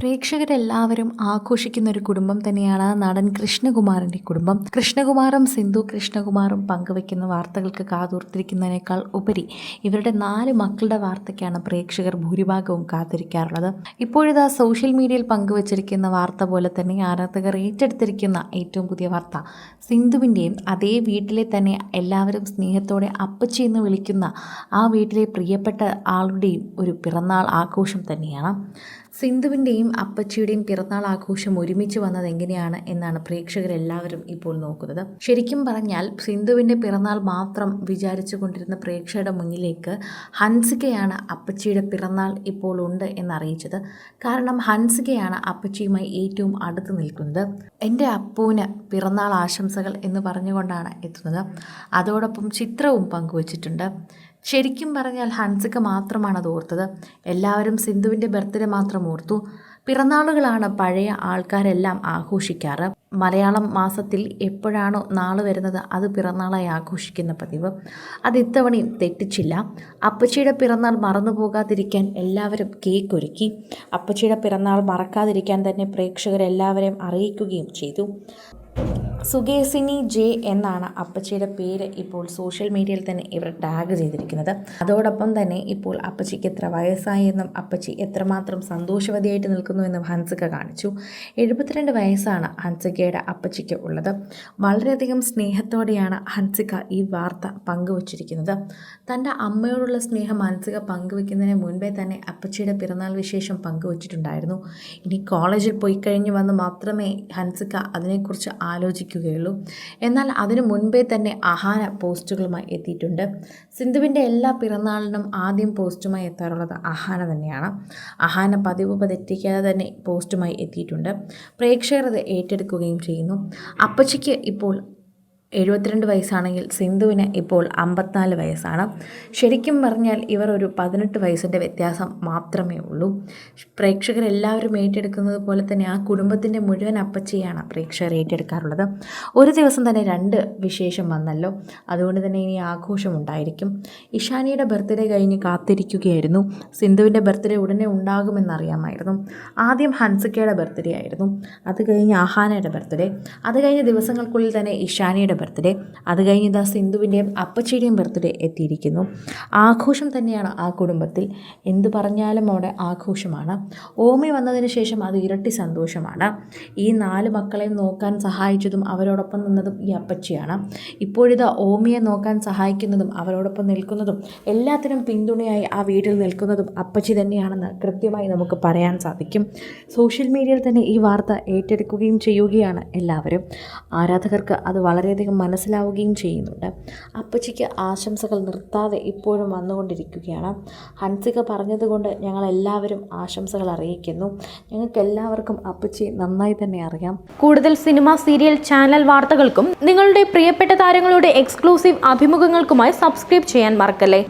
പ്രേക്ഷകരെല്ലാവരും ആഘോഷിക്കുന്ന ഒരു കുടുംബം തന്നെയാണ് നടൻ കൃഷ്ണകുമാറിന്റെ കുടുംബം. കൃഷ്ണകുമാറും സിന്ധു കൃഷ്ണകുമാറും പങ്കുവയ്ക്കുന്ന വാർത്തകൾക്ക് കാതോർത്തിരിക്കുന്നതിനേക്കാൾ ഉപരി ഇവരുടെ നാല് മക്കളുടെ വാർത്തയ്ക്കാണ് പ്രേക്ഷകർ ഭൂരിഭാഗവും കാത്തിരിക്കാറുള്ളത്. ഇപ്പോഴിതാ സോഷ്യൽ മീഡിയയിൽ പങ്കുവച്ചിരിക്കുന്ന വാർത്ത പോലെ തന്നെ ആരാധകർ ഏറ്റെടുത്തിരിക്കുന്ന ഏറ്റവും പുതിയ വാർത്ത. സിന്ധുവിന്റെയും അതേ വീട്ടിലെ തന്നെ എല്ലാവരും സ്നേഹത്തോടെ അപ്പച്ചി എന്ന് വിളിക്കുന്ന ആ വീട്ടിലെ പ്രിയപ്പെട്ട ആളുടെയും ഒരു പിറന്നാൾ ആഘോഷം തന്നെയാണ്. സിന്ധുവിന്റെയും അപ്പച്ചിയുടെയും പിറന്നാൾ ആഘോഷം ഒരുമിച്ച് വന്നത് എങ്ങനെയാണ് എന്നാണ് പ്രേക്ഷകരെല്ലാവരും ഇപ്പോൾ നോക്കുന്നത്. ശരിക്കും പറഞ്ഞാൽ സിന്ധുവിന്റെ പിറന്നാൾ മാത്രം വിചാരിച്ചു കൊണ്ടിരുന്ന പ്രേക്ഷകരുടെ മുന്നിലേക്ക് ഹൻസികയാണ് അപ്പച്ചിയുടെ പിറന്നാൾ ഇപ്പോൾ ഉണ്ട് എന്നറിയിച്ചത്. കാരണം ഹൻസികയാണ് അപ്പച്ചിയുമായി ഏറ്റവും അടുത്ത് നിൽക്കുന്നത്. എന്റെ അപ്പൂവിന് പിറന്നാൾ ആശംസകൾ എന്ന് പറഞ്ഞുകൊണ്ടാണ് എത്തുന്നത്. അതോടൊപ്പം ചിത്രവും പങ്കുവച്ചിട്ടുണ്ട്. ശരിക്കും പറഞ്ഞാൽ ഹൻസിക മാത്രമാണ് അത് ഓർത്തത്. എല്ലാവരും സിന്ധുവിന്റെ ബർത്ത്ഡേ മാത്രം ഓർത്തു. പിറന്നാളുകളാണ് പഴയ ആൾക്കാരെല്ലാം ആഘോഷിക്കാറ്. മലയാളം മാസത്തിൽ എപ്പോഴാണോ നാൾ വരുന്നത് അത് പിറന്നാളായി ആഘോഷിക്കുന്ന പതിവ്. അത് ഇത്തവണയും തെറ്റിച്ചില്ല. അപ്പച്ചിയുടെ പിറന്നാൾ മറന്നു പോകാതിരിക്കാൻ എല്ലാവരും കേക്ക് ഒരുക്കി. അപ്പച്ചിയുടെ പിറന്നാൾ മറക്കാതിരിക്കാൻ തന്നെ പ്രേക്ഷകരെല്ലാവരെയും അറിയിക്കുകയും ചെയ്തു. സുകേസിനി ജെ എന്നാണ് അപ്പച്ചിയുടെ പേര് ഇപ്പോൾ സോഷ്യൽ മീഡിയയിൽ തന്നെ ഇവർ ടാഗ് ചെയ്തിരിക്കുന്നത്. അതോടൊപ്പം തന്നെ ഇപ്പോൾ അപ്പച്ചിക്ക് എത്ര വയസ്സായെന്നും അപ്പച്ചി എത്രമാത്രം സന്തോഷവതിയായിട്ട് നിൽക്കുന്നു എന്നും ഹൻസിക കാണിച്ചു. എഴുപത്തിരണ്ട് വയസ്സാണ് ഹൻസികയുടെ അപ്പച്ചിക്ക് ഉള്ളത്. വളരെയധികം സ്നേഹത്തോടെയാണ് ഹൻസിക ഈ വാർത്ത പങ്കുവച്ചിരിക്കുന്നത്. തന്റെ അമ്മയോടുള്ള സ്നേഹം ഹൻസിക പങ്കുവെക്കുന്നതിന് മുൻപേ തന്നെ അപ്പച്ചിയുടെ പിറന്നാൾ വിശേഷം പങ്കുവച്ചിട്ടുണ്ടായിരുന്നു. ഇനി കോളേജിൽ പോയി കഴിഞ്ഞ് വന്ന് മാത്രമേ ഹൻസിക അതിനെക്കുറിച്ച് ആലോചിക്കുകയുള്ളൂ എന്നാൽ അതിനു മുൻപേ തന്നെ അഹാന പോസ്റ്റുകളുമായി എത്തിയിട്ടുണ്ട്. സിന്ധുവിന്റെ എല്ലാ പിറന്നാളിനും ആദ്യം പോസ്റ്റുമായി എത്താറുള്ളത് അഹാന തന്നെയാണ്. അഹാന പതിവ് തെറ്റിക്കാതെ തന്നെ പോസ്റ്റുമായി എത്തിയിട്ടുണ്ട്. പ്രേക്ഷകർ അത് ഏറ്റെടുക്കുകയും ചെയ്യുന്നു. അപ്പച്ചയ്ക്ക് ഇപ്പോൾ എഴുപത്തിരണ്ട് വയസ്സാണെങ്കിൽ സിന്ധുവിന് ഇപ്പോൾ അമ്പത്തിനാല് വയസ്സാണ്. ശരിക്കും പറഞ്ഞാൽ ഇവർ ഒരു പതിനെട്ട് വയസ്സിന്റെ വ്യത്യാസം മാത്രമേ ഉള്ളൂ. പ്രേക്ഷകരെല്ലാവരും ഏറ്റെടുക്കുന്നത് പോലെ തന്നെ ആ കുടുംബത്തിന്റെ മുഴുവൻ അപ്പച്ചിയാണ് പ്രേക്ഷകർ ഏറ്റെടുക്കാറുള്ളത്. ഒരു ദിവസം തന്നെ രണ്ട് വിശേഷം വന്നല്ലോ. അതുകൊണ്ട് തന്നെ ഇനി ആഘോഷം ഉണ്ടായിരിക്കും. ഇഷാനിയുടെ ബർത്ത്ഡേ കഴിഞ്ഞ് കാത്തിരിക്കുകയായിരുന്നു. സിന്ധുവിന്റെ ബർത്ത്ഡേ ഉടനെ ഉണ്ടാകുമെന്നറിയാമായിരുന്നു. ആദ്യം ഹൻസിക്കയുടെ ബർത്ത്ഡേ ആയിരുന്നു. അത് കഴിഞ്ഞ് ആഹാനയുടെ ബർത്ത്ഡേ. അത് കഴിഞ്ഞ ദിവസങ്ങൾക്കുള്ളിൽ തന്നെ ഇഷാനിയുടെ ബർത്ത്ഡേ അത് കഴിഞ്ഞ് ഇതാ സിന്ധുവിന്റെയും അപ്പച്ചിയുടെയും ബർത്ത്ഡേ എത്തിയിരിക്കുന്നു. ആഘോഷം തന്നെയാണ് ആ കുടുംബത്തിൽ. എന്തു പറഞ്ഞാലും അവിടെ ആഘോഷമാണ്. ഓമി വന്നതിന് ശേഷം അത് ഇരട്ടി സന്തോഷമാണ്. ഈ നാല് മക്കളെയും നോക്കാൻ സഹായിച്ചതും അവരോടൊപ്പം നിന്നതും ഈ അപ്പച്ചിയാണ്. ഇപ്പോഴിതാ ഓമിയെ നോക്കാൻ സഹായിക്കുന്നതും അവരോടൊപ്പം നിൽക്കുന്നതും എല്ലാത്തിനും പിന്തുണയായി ആ വീട്ടിൽ നിൽക്കുന്നതും അപ്പച്ചി തന്നെയാണെന്ന് കൃത്യമായി നമുക്ക് പറയാൻ സാധിക്കും. സോഷ്യൽ മീഡിയയിൽ തന്നെ ഈ വാർത്ത ഏറ്റെടുക്കുകയും ചെയ്യുകയാണ് എല്ലാവരും. ആരാധകർക്ക് അത് വളരെയധികം മനസ്സിലാവുകയും ചെയ്യുന്നുണ്ട്. അപ്പച്ചിക്ക് ആശംസകൾ നിർത്താതെ ഇപ്പോഴും വന്നുകൊണ്ടിരിക്കുകയാണ്. ഹൻസിക പറഞ്ഞതുകൊണ്ട് ഞങ്ങളെല്ലാവരും ആശംസകൾ അറിയിക്കുന്നു. ഞങ്ങൾക്ക് എല്ലാവർക്കും അപ്പച്ചി നന്നായി തന്നെ അറിയാം. കൂടുതൽ സിനിമ സീരിയൽ ചാനൽ വാർത്തകൾക്കും നിങ്ങളുടെ പ്രിയപ്പെട്ട താരങ്ങളുടെ എക്സ്ക്ലൂസീവ് അഭിമുഖങ്ങൾക്കുമായി സബ്സ്ക്രൈബ് ചെയ്യാൻ മറക്കല്ലേ?